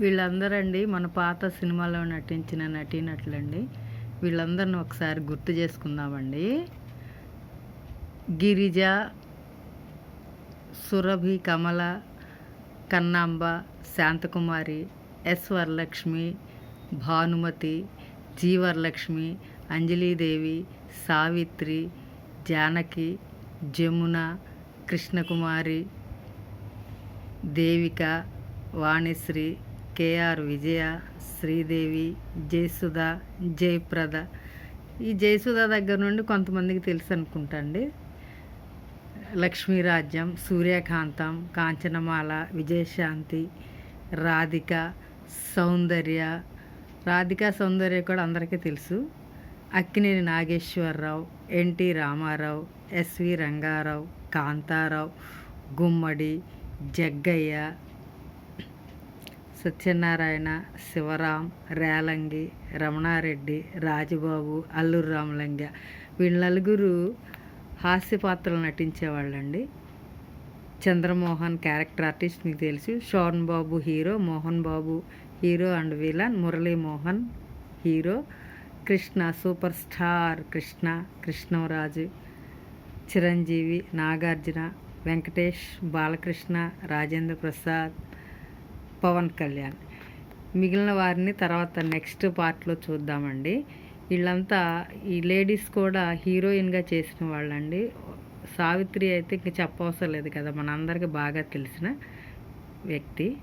వీళ్ళందరండి మన పాత సినిమాలో నటించిన నటీనటులండి. వీళ్ళందరిని ఒకసారి గుర్తు చేసుకుందామండి. Girija Surabhi Kamala Kannamba Santhakumari S Varalakshmi Bhanumathi G Varalakshmi Anjalidevi Savitri Janaki Jamuna Krishnakumari Devika Vanisri K R Vijaya Sridevi Jayasudha Jayaprada. ఈ జయసుధ దగ్గర నుండి కొంతమందికి తెలుసు అనుకుంటా అండి లక్ష్మీరాజ్యం సూర్యకాంతం కాంచనమాల విజయశాంతి రాధిక సౌందర్య. రాధిక సౌందర్య కూడా అందరికీ తెలుసు. Akkineni Nageswararao N T Ramarao S V Rangarao Kantharao Gummadi Jaggayya Satyanarayana Sivaram Relangi Ramanareddy Rajababu Alluru Ramalinga. వీళ్ళ నలుగురు హాస్య పాత్రలు నటించేవాళ్ళండి. చంద్రమోహన్ క్యారెక్టర్ ఆర్టిస్ట్ మీకు తెలుసు. Shobhan Babu hero Mohan Babu hero and villain Muralimohan hero. Krishna super star Krishna Krishnaraju Chiranjeevi Nagarjuna Venkatesh Balakrishna Rajendra Prasad Pawan Kalyan. మిగిలిన వారిని తర్వాత next పార్ట్లో చూద్దామండి. వీళ్ళంతా ఈ లేడీస్ కూడా హీరోయిన్గా చేసిన వాళ్ళండి. సావిత్రి అయితే ఇంక చెప్పవసరం లేదు కదా మనందరికీ బాగా తెలిసిన వ్యక్తి.